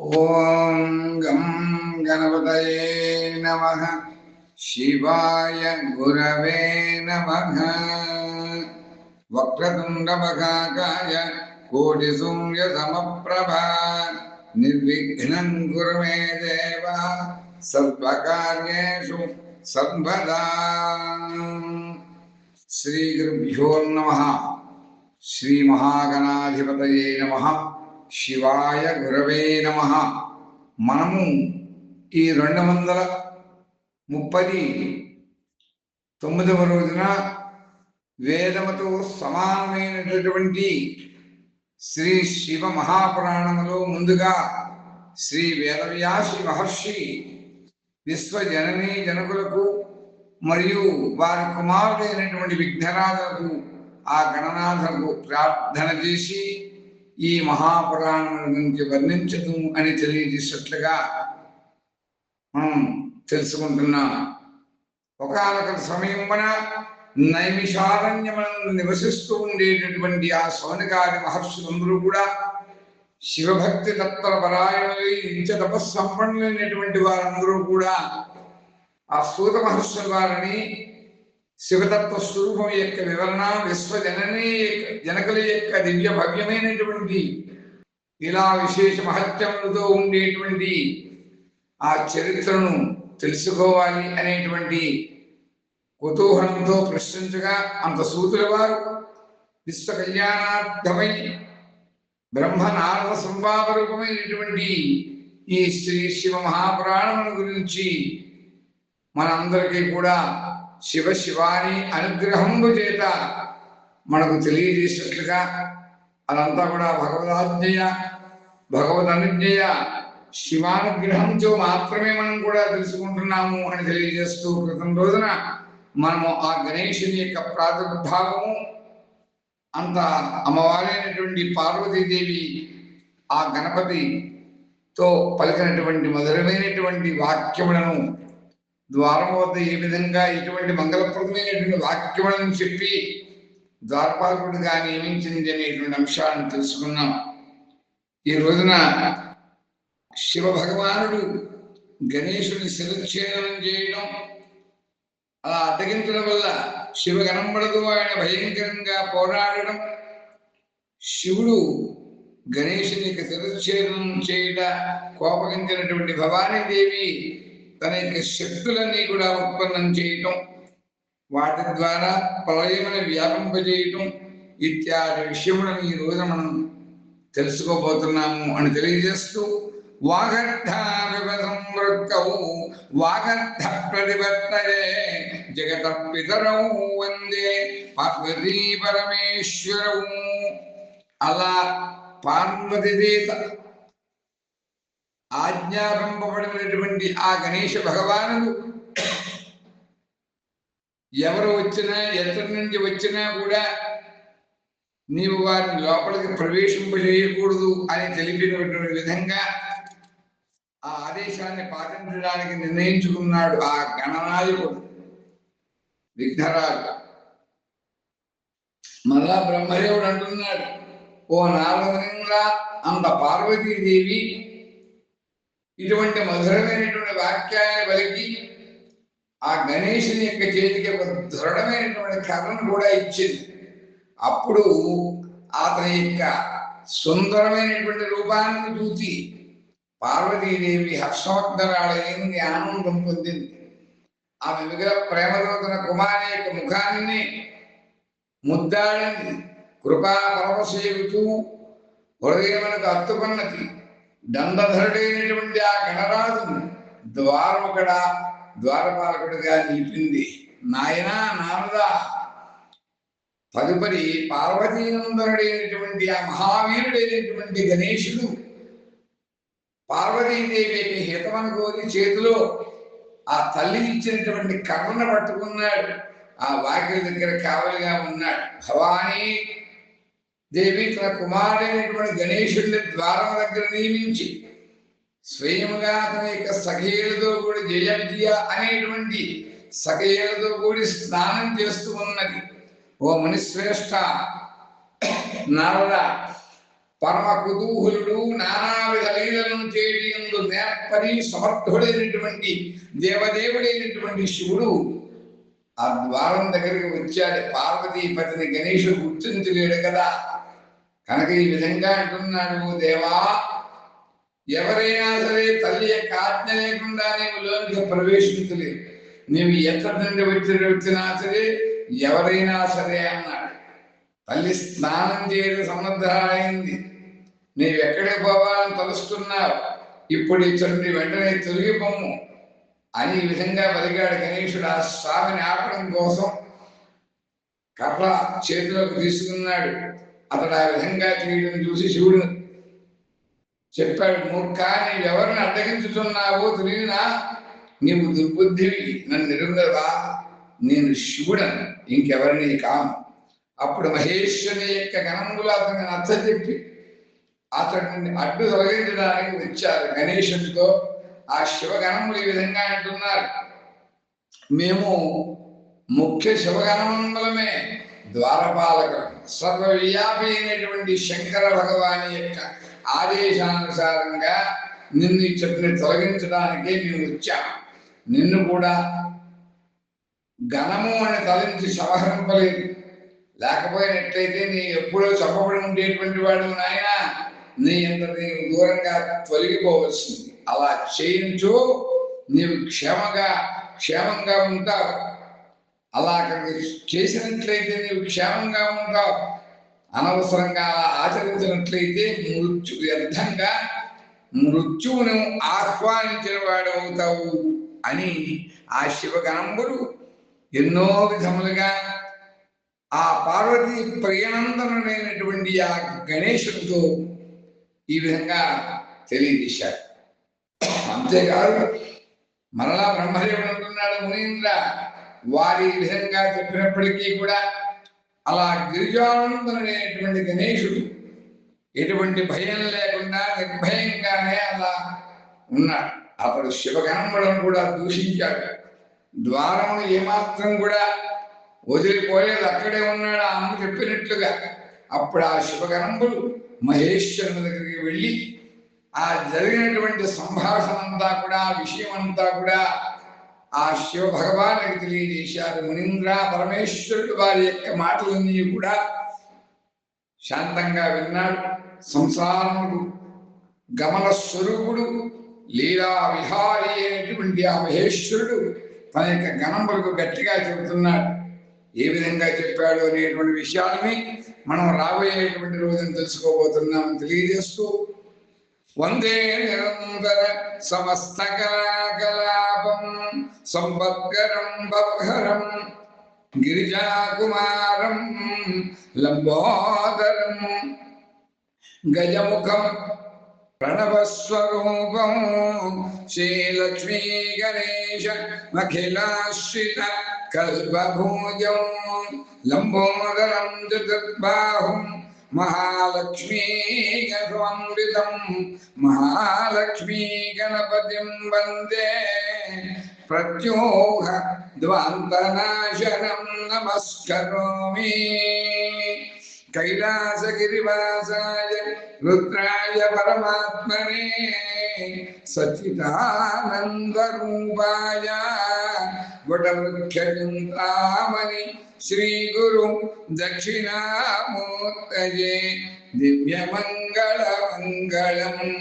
ॐ गं गणपतये नमः। शिवाय गुरवे नमः। वक्रतुण्डमकाकाय कोटिसूर्यसमप्रभा निर्विघ्नं कुरु मे देव। सर्वकार्येषु सर्वदा। श्रीगुरुभ्यो नमः। श्रीमहागणाधिपतये नमः। శివాయ గురవే నమ. మనము ఈ రెండు వందల ముప్పది తొమ్మిదవ రోజున వేదముతో సమానమైనటువంటి శ్రీ శివ మహాపురాణములో ముందుగా శ్రీ వేదవ్యాసి మహర్షి విశ్వజననీ జనకులకు మరియు వారి కుమారుడైనటువంటి విఘ్నరాజులకు ఆ గణనాథకు ప్రార్థన చేసి ఈ మహాపురాణం గురించి వర్ణించదు అని తెలియజేసినట్లుగా మనం తెలుసుకుంటున్నాం ఒకనొక సమయమున నైమిషారణ్యములను నివసిస్తూ ఉండేటటువంటి ఆ సౌనకాది మహర్షులందరూ కూడా శివభక్తి తత్వ పరాయణులై నిత్య తపస్సంపన్నులైనటువంటి వారందరూ కూడా ఆ సూత మహర్షుల వారిని శివతత్వ స్వరూపం యొక్క వివరణ విశ్వజనని జనకుల యొక్క దివ్య భవ్యమైనటువంటి ఇలా విశేష మహత్యములతో ఉండేటువంటి ఆ చరిత్రను తెలుసుకోవాలి అనేటువంటి కుతూహలంతో ప్రశ్నించగా అంత సూతుల వారు విశ్వ కళ్యాణార్థమై బ్రహ్మ సంభావ రూపమైనటువంటి ఈ శ్రీ శివ మహాపురాణముల గురించి మనందరికీ కూడా శివ శివాని అనుగ్రహంబు చేత మనకు తెలియజేసినట్లుగా అదంతా కూడా భగవదాజ్ఞయ భగవద్ అనుజ్ఞయ శివానుగ్రహంతో మాత్రమే మనం కూడా తెలుసుకుంటున్నాము అని తెలియజేస్తూ క్రితం రోజున మనము ఆ గణేశుని యొక్క ప్రాదుర్భావము అంత అమ్మవారైనటువంటి పార్వతీదేవి ఆ గణపతితో పలికినటువంటి మధురమైనటువంటి వాక్యములను ద్వారం వద్ద ఏ విధంగా ఇటువంటి మంగళప్రదమైనటువంటి వాక్యములను చెప్పి ద్వారపాలకుడిగా నియమించింది అనేటువంటి అంశాలను తెలుసుకున్నాం. ఈ రోజున శివ భగవానుడు గణేశుని శిరచ్ఛేదనం చేయడం అలా అడ్డగించడం వల్ల శివ కనబడదు ఆయన భయంకరంగా పోరాడడం శివుడు గణేశుని యొక్క శిరచ్ఛేదనం చేయట కోపగించినటువంటి భవానీదేవి తన యొక్క శక్తులన్నీ కూడా ఉత్పన్నం చేయటం వాటి ద్వారా ప్రళయమని వ్యాపింపజేయటం ఇత్యాది విషయములను ఈ రోజు మనం తెలుసుకోబోతున్నాము అని తెలియజేస్తూ వాగర్థ వివసంవృక్కవు వాగర్థ ప్రతిపత్తయే జగత పితరౌ వందే పార్వతీ పరమేశ్వరవు అలా పార్వతీదేత ఆజ్ఞాపింపబడినటువంటి ఆ గణేష భగవానుడు ఎవరు వచ్చినా ఎక్కడి నుంచి వచ్చినా కూడా నీవు వారిని లోపలికి ప్రవేశింపజేయకూడదు అని తెలిపినటువంటి విధంగా ఆ ఆదేశాన్ని పాటించడానికి నిర్ణయించుకున్నాడు ఆ గణనాయకుడు విఘ్నరాజు. మళ్ళా బ్రహ్మదేవుడు అంటున్నాడు ఓ నారదంగా అంత పార్వతీదేవి ఇటువంటి మధురమైనటువంటి వాక్యాన్ని పలికి ఆ గణేషుని యొక్క చేతికి ఒక దృఢమైనటువంటి కర్రను కూడా ఇచ్చింది. అప్పుడు అతని యొక్క సుందరమైనటువంటి రూపాన్ని చూసి పార్వతీదేవి హర్షోత్తరాలైంది ఆనందం పొందింది. ఆమె విగ్రహ ప్రేమతో తన కుమారి యొక్క ముఖాన్ని ముద్దాడింది. కృపా పరమసేవితూ హృదయమునకు అత్తుకున్నది దండధరుడైనటువంటి ఆ గణరాజును ద్వారముకడ ద్వారపాలకుడిగా నిలిపింది. నాయనా నారదా తదుపరి పార్వతీనందనుడైనటువంటి ఆ మహావీరుడైనటువంటి గణేశుడు పార్వతీదేవికి హితమని కోరి చేతిలో ఆ తల్లి ఇచ్చినటువంటి కర్రను పట్టుకున్నాడు. ఆ వాకిలి దగ్గర కావలిగా ఉన్నాడు. భవానీ దేవి తన కుమారుడైనటువంటి గణేశుడిని ద్వారం దగ్గర నియమించి స్వయముగా తన యొక్క సఖేలతో కూడి జయ అనేటువంటి సఖేలతో కూడి స్నానం చేస్తూ ఉన్నది. ఓ మనిశ్రేష్ట నరద పరమ కుతూహులుడు నానావిధ లీలను చేయడం నేర్పరి సమర్థుడైనటువంటి దేవదేవుడైనటువంటి శివుడు ఆ ద్వారం దగ్గరికి వచ్చాడు. పార్వతీపతిని గణేషుడు గుర్తించలేడు కదా. కనుక ఈ విధంగా అంటున్నాడు దేవా ఎవరైనా సరే తల్లి యొక్క ఆజ్ఞ లేకుండా నీవు లోనికి ప్రవేశించలేదు. నీవు ఎక్కడి నుండి వచ్చి వచ్చినా సరే ఎవరైనా సరే అన్నాడు. తల్లి స్నానం చేయడం సమర్థమైంది నీవు ఎక్కడికి పోవాలని తలుస్తున్నావు. ఇప్పుడు ఇచ్చండి వెంటనే తొలగిపోము అని ఈ విధంగా బలిగాడు గణేశుడు ఆ స్వామిని ఆపడం కోసం కర్ర చేతిలోకి తీసుకున్నాడు. అతడు ఆ విధంగా చేయడం చూసి శివుడు చెప్పాడు మూర్ఖ నీవెవరిని అడ్డగించుతున్నావో తెలియనా నీవు దుర్బుద్ధివి నన్ను నిరుందవా నేను శివుడను ఇంకెవరిని కాను. అప్పుడు మహేశ్వరి యొక్క గణములు అతన్ని నచ్చజెప్పి అతడిని అడ్డు తొలగించడానికి వచ్చారు గణేశుడితో ఆ శివగణములు ఈ విధంగా అంటున్నారు మేము ముఖ్య శివగణమండలమే ద్వారపాలకులు సర్వవ్యాపి అయినటువంటి శంకర భగవాని యొక్క ఆదేశానుసారంగా నిన్ను చెప్పిన తొలగించడానికే మేము వచ్చాము నిన్ను కూడా ఘనము అని తలంచి సంహరింపలేదు లేకపోయినట్లయితే నీ ఎప్పుడో చెప్పబడి ఉండేటువంటి వాడు నాయన నీ ఎంత నీవు దూరంగా తొలగిపోవలసింది. అలా చేయించు నీవు క్షేమగా క్షేమంగా ఉంటావు. అలా అక్కడికి చేసినట్లయితే నీవు క్షేమంగా ఉంటావు. అనవసరంగా ఆచరించినట్లయితే మృత్యు వ్యర్థంగా మృత్యువును ఆహ్వానించిన వాడు అవుతావు అని ఆ శివగణంబుడు ఎన్నో విధములుగా ఆ పార్వతి ప్రియనందనుడైనటువంటి ఆ గణేశుడితో ఈ విధంగా తెలియజేశాడు. అంతేకాదు మరలా బ్రహ్మదేవుడు అంటున్నాడు మునీంద్ర వారి విధంగా చెప్పినప్పటికీ కూడా అలా గిరిజానందనుడైనటువంటి గణేశుడు ఎటువంటి భయం లేకుండా నిర్భయంగానే అలా ఉన్నాడు. అతడు శివగణములను కూడా దూషించాడు. ద్వారమును ఏమాత్రం కూడా వదిలిపోలేదు. అక్కడే ఉన్నాడు. ఆ అమ్మ చెప్పినట్లుగా అప్పుడు ఆ శివగణములు మహేశ్వరుని దగ్గరికి వెళ్ళి ఆ జరిగినటువంటి సంభాషణ అంతా కూడా ఆ విషయం అంతా కూడా ఆ శివ భగవానికి తెలియజేశారు. మునీంద్ర పరమేశ్వరుడు వారి యొక్క మాటలన్నీ కూడా శాంతంగా విన్నాడు. సంసారముడు గమన స్వరూపుడు లీలా విహారి అయినటువంటి ఆ మహేశ్వరుడు తన యొక్క గణములకు గట్టిగా చెబుతున్నాడు. ఏ విధంగా చెప్పాడు అనేటువంటి విషయాలని మనం రాబోయేటువంటి రోజున తెలుసుకోబోతున్నాం. తెలియజేస్తూ వందే నిరంతర సమస్త కళాకలాపం संवत्करं बभरं गिरिजाकुमारं लंबोदरं गजमुखं प्रणवस्वरूपं श्रीलक्ष्मी गणेश अखिलाश्रित कल्पभुजं लंबोदरं दुर्बाहुं महालक्ष्मी गणमृतम महालक्ष्मी गणपतिं वंदे ప్రత్యూహ ద్వాంతనాశనం నమస్కరోమి. కైలాసగిరివాసాయ రుద్రాయ పరమాత్మనే సచిదానందరూపాయ వటవృక్షచింతామణి శ్రీగురు దక్షిణామూర్తయే. దివ్యమంగళమంగళం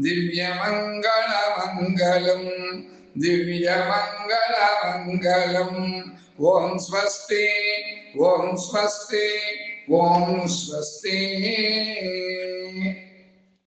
దివ్యమంగళమంగళం. दिव्यमङ्गलमङ्गलम् ॐ स्वस्ति ॐ स्वस्ति ॐ स्वस्ति